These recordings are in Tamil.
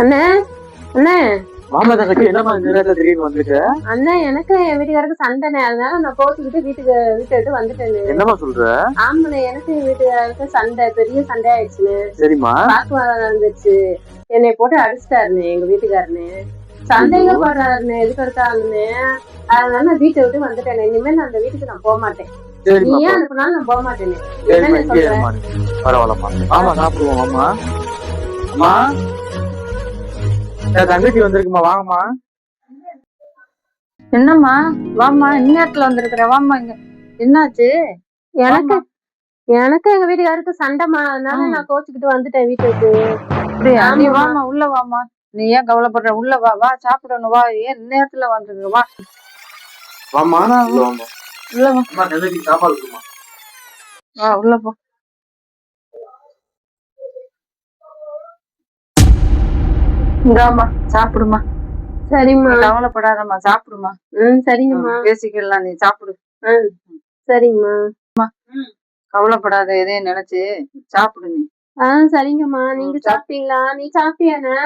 அண்ணே அண்ணே. மாமா தங்கச்சி என்னமா இந்த நேரத்துல திடீர்னு வந்துட்டு? அண்ணா எனக்கு என் வீட்டுக்காரருக்கு சண்டைனே அதனால நான் கோச்சுக்கிட்டு வீட்டுக்கு வீட்டை விட்டு வந்துட்டேன் என்னமா சொல்ற? ஆமாண்ணே எனக்கு என் வீட்டுக்காரருக்கு சண்டை பெரிய சண்டை ஆயிடுச்சுன்னு சரிம்மா. வாக்குவாதம் நடந்துச்சு. என்னை போட்டு அடிச்சிட்டாருண்ணே எங்க வீட்டுக்காரனு சந்தேகப்படுறாருண்ணே எதுக்கு எடுத்தாருன்னு அதனால நான் வீட்டை விட்டு வந்துட்டேன் இனிமேல் நான் அந்த வீட்டுக்கு நான் போக மாட்டேன். நீ ஏன் அனுப்புனாலும் நான் போக மாட்டேனே. பரவாயில்லம்மா. ஆமா சாப்பிடுவோம் அம்மா அம்மா என் தங்கச்சி வந்திருக்குமா? வாங்கம்மா. என்னம்மா? வாம்மா இந்நேரத்துல வந்திருக்கிற வாம்மா இங்க. என்னாச்சு? எனக்கு எனக்கு எங்க வீட்டுக்காரருக்கு சண்டைமா அதனால ம். நான் கோச்சுக்கிட்டு வந்துட்டேன் வீட்டுக்கு. அப்படியா? நீ. வாம்மா உள்ள வாம்மா. நீ ஏன் கவலைப்படுற? உள்ள வா வா சாப்பிடணும் வா. ஏன் இந்நேரத்துல வந்திருக்க வா. வாம்மா. வா, உள்ள உள்ள வா. கொடுமா வா உள்ள போ. இந்தாம்மா சாப்பிடுமா. சரிம்மா. கவலைப்படாதம்மா சாப்பிடுமா. ம் சரிங்கம்மா. பேசிக்கலாம் நீ சாப்பிடு. ம் சரிங்கம்மா கவலைப்படாத எதையும் நினைச்சு சாப்பிடு நீ. ஆ சரிங்கம்மா. நீங்க சாப்பிட்டீங்களா? நீ சாப்பிட்டியாண்ணா?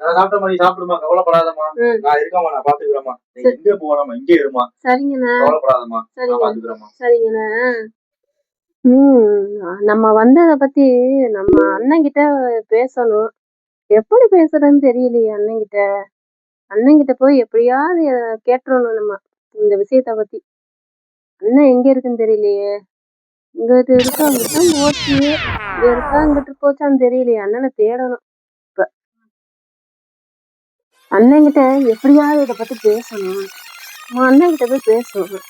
நான் சாப்பிட்டமா நீ சாப்பிடுமா கவலைப்படாதம்மா. ம். நான் இருக்கமா நான் பாத்துக்கிறேம்மா. நீ எங்க போகாம இங்கே இருமா சரிங்கண்ணா. கவலைப்படாதம்மா நான் சரிங்க பாத்துக்கிறேம்மா. சரிங்கண்ணா. ம் நம்ம வந்ததை பத்தி நம்ம அண்ணன் கிட்ட பேசணும். எப்படி பேசுறதுன்னு தெரியலையே அண்ணன் கிட்ட அண்ணன் கிட்ட போய் எப்படியாவது கேட்டுறணும் நம்ம இந்த விஷயத்த பத்தி. அண்ணன் எங்க இருக்குன்னு தெரியலையே. இங்கிட்டு இருக்கா அங்கிட்ட போச்சு. இங்க இருக்கா இங்கிட்டு போச்சான்னு தெரியலையே. அண்ணனை தேடணும் இப்ப. அண்ணன் கிட்ட எப்படியாவது இதை பத்தி பேசணும். நம்ம அண்ணன் கிட்ட போய் பேசணும்.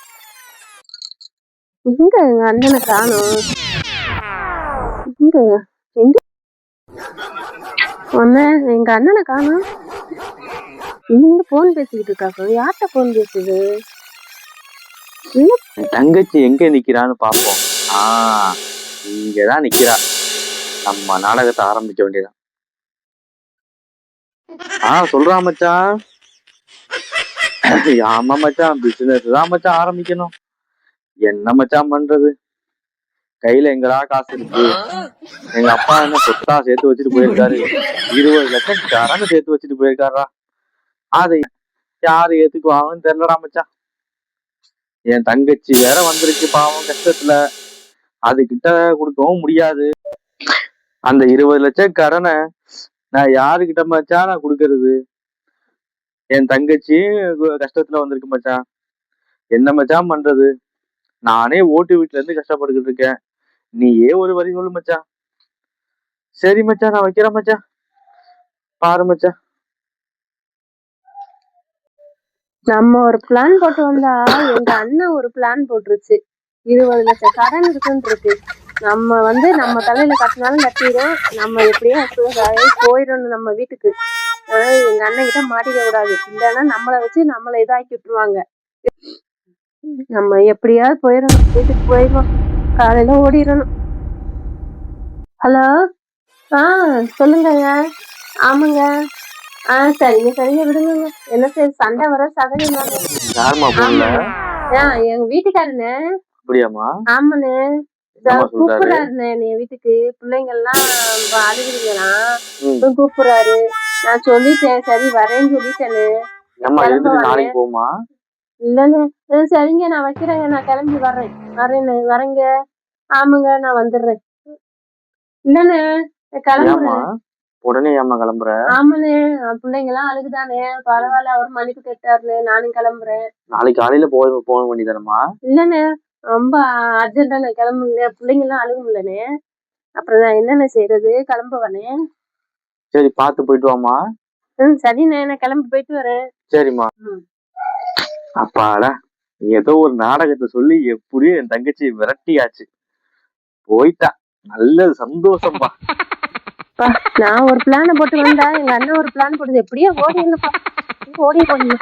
எங்க எங்க அண்ணனை காணும். எங்க எங்க எங்க அண்ணனை காணும். இங்க போன் பேசிக்கிட்டு இருக்காங்க யார்கிட்ட போன் பேசுது? என் தங்கச்சி எங்க நிக்கிறான்னு பாப்போம். ஆ இங்கதான் நிக்கிறா. நம்ம நாடகத்தை ஆரம்பிக்க வேண்டியதான் ஆ சொல்றா மச்சான் ஆமா மச்சான் பிசினஸ் தான் மச்சான் ஆரம்பிக்கணும். என்ன மச்சான் பண்றது? கையில எங்கடா காசு இருக்கு? எங்க அப்பா என்ன சொத்தா சேர்த்து வச்சுட்டு போயிருக்காரு? இருபது லட்சம் கரண்ட் சேர்த்து வச்சுட்டு போயிருக்காரா அது யாரு ஏத்துக்குவாங்கன்னு தெரியலடா மச்சான். என் தங்கச்சி வேற வந்திருக்கு பாவம் கஷ்டத்துல. அது கிட்ட கொடுக்கவும் முடியாது. அந்த இருபது லட்சம் கடனை நான் யாருக்கிட்ட மச்சான் நான் கொடுக்கறது? என் தங்கச்சி கஷ்டத்துல வந்திருக்கு மச்சான். என்ன மச்சான் பண்றது? நானே ஓட்டு வீட்டுல இருந்து கஷ்டப்பட்டுக்கிட்டு இருக்கேன். நீயே ஒரு வரி சொல்லு மச்சான் சரி மச்சான் நான் வைக்கிறேன் மச்சான் பாரு மச்சான் நம்ம ஒரு பிளான் போட்டு வந்தா எங்க அண்ணன் ஒரு பிளான் போட்டுருச்சு. இருபது லட்சம் கடன் இருக்குன்னு இருக்கு நம்ம வந்து நம்ம தலையில கட்டினாலும் கட்டிடும் நம்ம எப்படியோ போயிடணும் நம்ம வீட்டுக்கு. ஆனா எங்க அண்ணன் கிட்ட மாட்டிக்க கூடாது. இல்லைன்னா நம்மளை வச்சு நம்மளை இதாக்கி விட்டுருவாங்க. நம்ம எப்படியாவது போயிடணும். வீட்டுக்கு போயிடணும். காலையில ஓடிடணும் ஹலோ? ஆ சொல்லுங்கங்க ஆமாங்க. ஆ சரிங்க சரிங்க விடுங்க என்ன சரி சண்டை வர போன்ல ஆ எங்க வீட்டுக்காரனே அப்படியாமா ஆமாண்ணே. கூப்பிடுறாருண்ணே நீ வீட்டுக்கு. பிள்ளைங்க எல்லாம் அழுகுறீங்களாம். கூப்பிடுறாரு. நான் சொல்லிட்டேன் சரி வரேன்னு சொல்லிட்டேனே. நாளைக்கு போமா இல்லைண்ணே. ஆ, சரிங்க நான் வைக்கிறேங்க நான் கிளம்பி வர்றேன். வரேண்ணே வரேங்க. ஆமாங்க நான் வந்துடுறேன். இல்லைண்ணே நான் கிளம்புறேன் உடனே ஏமா கிளம்புற? ஆமாண்ணே பிள்ளைங்க எல்லாம் அழுகுதானே பரவாயில்ல அவர் மன்னிப்பு கேட்டாருண்ணே. நானும் கிளம்புறேன். நாளைக்கு காலையில போய் போக வேண்டியதானமா இல்லைண்ணே ரொம்ப அர்ஜென்ட்டா நான் கிளம்புங்க பிள்ளைங்க எல்லாம் அழுகும்லண்ணே அப்புறம் நான் என்னண்ணே செய்யறது கிளம்புவனே சரி பார்த்து போயிட்டு வாமா ம் சரிண்ணே நான் கிளம்பி போயிட்டு வரேன். சரிம்மா. அப்பாடா. ஏதோ ஒரு நாடகத்தை சொல்லி எப்படியும் என் தங்கச்சி விரட்டியாச்சு. போயிட்டா. நல்லது சந்தோஷம்பா நான் ஒரு பிளான போட்டு வந்தா எங்க அண்ணன் ஒரு பிளான் போட்டது எப்படியோ ஓடி ஓடி போனீங்க